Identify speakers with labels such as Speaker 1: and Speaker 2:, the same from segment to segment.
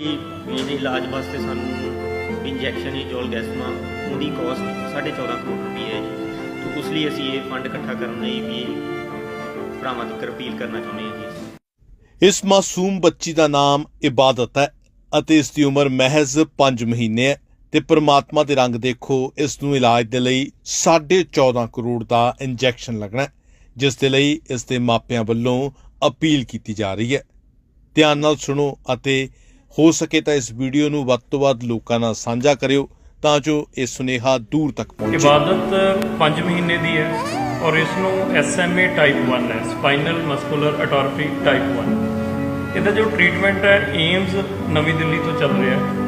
Speaker 1: ਇਹਦੇ ਇਲਾਜ ਵਾਸਤੇ ਸਾਨੂੰ ਇੰਜੈਕਸ਼ਨ ਹੀ ਜੋਲਗੈਸਮਾ ਉਹਦੀ ਕਾਸਟ 14.5 ਕਰੋੜ ਰੁਪਏ ਹੈ ਜੀ। ਤੇ ਉਸ ਲਈ ਅਸੀਂ ਇਹ ਫੰਡ ਇਕੱਠਾ ਕਰਨ ਲਈ ਵੀ ਭਰਾਵਾਂ ਤੱਕ ਅਪੀਲ ਕਰਨਾ ਚਾਹੁੰਦੇ ਹਾਂ ਜੀ।
Speaker 2: ਇਸ ਮਾਸੂਮ ਬੱਚੀ ਦਾ ਨਾਮ ਇਬਾਦਤ ਹੈ ਅਤੇ ਇਸ ਦੀ ਉਮਰ ਮਹਿਜ਼ 5 ਮਹੀਨੇ ਹੈ ਤੇ ਪ੍ਰਮਾਤਮਾ ਦੇ ਰੰਗ ਦੇਖੋ, ਇਸ ਨੂੰ ਇਲਾਜ ਦੇ ਲਈ 14.5 ਕਰੋੜ ਦਾ ਇੰਜੈਕਸ਼ਨ ਲੱਗਣਾ ਹੈ, ਜਿਸ ਦੇ ਲਈ ਇਸ ਦੇ ਮਾਪਿਆਂ ਵੱਲੋਂ ਅਪੀਲ ਕੀਤੀ ਜਾ ਰਹੀ ਹੈ। ਧਿਆਨ ਨਾਲ ਸੁਣੋ ਅਤੇ ਹੋ ਸਕੇ ਤਾਂ ਇਸ ਵੀਡੀਓ ਨੂੰ ਵੱਧ ਤੋਂ ਵੱਧ ਲੋਕਾਂ ਨਾਲ ਸਾਂਝਾ ਕਰਿਓ, ਤਾਂ ਜੋ ਇਹ ਸੁਨੇਹਾ ਦੂਰ ਤੱਕ ਪਹੁੰਚੇ।
Speaker 3: ਇਬਾਦਤ 5 ਮਹੀਨੇ ਦੀ ਹੈ ਔਰ ਇਸ ਨੂੰ SMA ਟਾਈਪ 1 ਹੈ ਸਪਾਈਨਲ ਮਸਕੂਲਰ ਅਟਾਰਫੀ ਟਾਈਪ 1 ਇਹਦਾ ਜੋ ਟ੍ਰੀਟਮੈਂਟ ਹੈ ਏਮਸ ਨਵੀਂ ਦਿੱਲੀ ਤੋਂ ਚੱਲ ਰਿਹਾ ਹੈ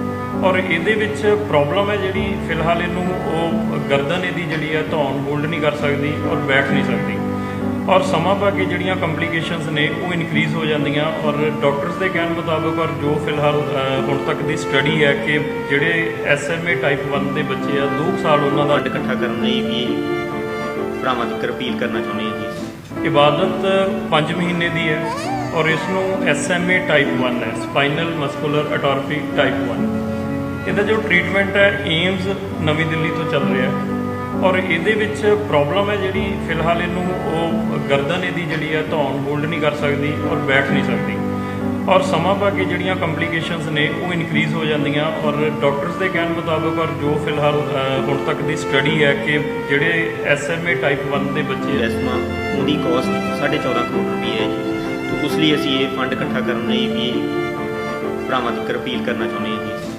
Speaker 3: ਔਰ ਇਹਦੇ ਵਿੱਚ ਪ੍ਰੋਬਲਮ ਹੈ ਜਿਹੜੀ ਫਿਲਹਾਲ ਇਹਨੂੰ ਉਹ ਗਰਦਨ ਇਹਦੀ ਜਿਹੜੀ ਹੈ, ਧੌਣ ਹੋਲਡ ਨਹੀਂ ਕਰ ਸਕਦੀ ਔਰ ਬੈਠ ਨਹੀਂ ਸਕਦੀ। ਔਰ ਸਮਾਂ ਪਾ ਕੇ ਜਿਹੜੀਆਂ ਕੰਪਲਿਕੇਸ਼ਨਸ ਨੇ ਉਹ ਇਨਕਰੀਜ਼ ਹੋ ਜਾਂਦੀਆਂ ਔਰ ਡਾਕਟਰਸ ਦੇ ਕਹਿਣ ਮੁਤਾਬਕ ਔਰ ਜੋ ਫਿਲਹਾਲ ਹੁਣ ਤੱਕ ਦੀ ਸਟੱਡੀ ਹੈ ਕਿ ਜਿਹੜੇ SMA ਟਾਈਪ 1 ਦੇ ਬੱਚੇ ਆ 2 ਸਾਲ ਉਹਨਾਂ ਦਾ
Speaker 1: ਇਕੱਠਾ ਕਰਨ ਲਈ ਵੀ ਭਰਾਵਾਂ ਤੱਕ ਅਪੀਲ ਕਰਨਾ ਚਾਹੁੰਦੇ ਹਾਂ ਜੀ।
Speaker 3: ਇਬਾਦਤ 5 ਮਹੀਨੇ ਦੀ ਹੈ ਔਰ ਇਸ ਨੂੰ SMA ਟਾਈਪ 1 ਹੈ ਸਪਾਈਨਲ ਮਸਕੂਲਰ ਅਟਾਰਫੀ ਟਾਈਪ 1 ਇਹਦਾ ਜੋ ਟ੍ਰੀਟਮੈਂਟ ਹੈ ਏਮਸ ਨਵੀਂ ਦਿੱਲੀ ਤੋਂ ਚੱਲ ਰਿਹਾ ਹੈ। ਔਰ ਇਹਦੇ ਵਿੱਚ ਪ੍ਰੋਬਲਮ ਹੈ ਜਿਹੜੀ ਫਿਲਹਾਲ ਇਹਨੂੰ ਉਹ ਗਰਦਨ ਇਹਦੀ ਜਿਹੜੀ ਹੈ ਧੌਣ ਹੋਲਡ ਨਹੀਂ ਕਰ ਸਕਦੀ ਔਰ ਬੈਠ ਨਹੀਂ ਸਕਦੀ। ਔਰ ਸਮਾਂ ਪਾ ਕੇ ਜਿਹੜੀਆਂ ਕੰਪਲਿਕੇਸ਼ਨਸ ਨੇ ਉਹ ਇਨਕਰੀਜ਼ ਹੋ ਜਾਂਦੀਆਂ ਔਰ ਡਾਕਟਰਸ ਦੇ ਕਹਿਣ ਮੁਤਾਬਕ ਔਰ ਜੋ ਫਿਲਹਾਲ ਹੁਣ ਤੱਕ ਦੀ ਸਟੱਡੀ ਹੈ ਕਿ ਜਿਹੜੇ SMA ਟਾਈਪ 1 ਦੇ ਬੱਚੇ ਆ।
Speaker 1: ਜੋਲਗੈਸਮਾ ਉਹਦੀ ਕਾਸਟ 14.5 ਕਰੋੜ ਰੁਪਏ ਹੈ ਜੀ। ਤੇ ਉਸ ਲਈ ਅਸੀਂ ਇਹ ਫੰਡ ਇਕੱਠਾ ਕਰਨ ਲਈ ਵੀ ਭਰਾਵਾਂ ਤੱਕ ਅਪੀਲ ਕਰਨਾ ਚਾਹੁੰਦੇ ਹਾਂ ਜੀ।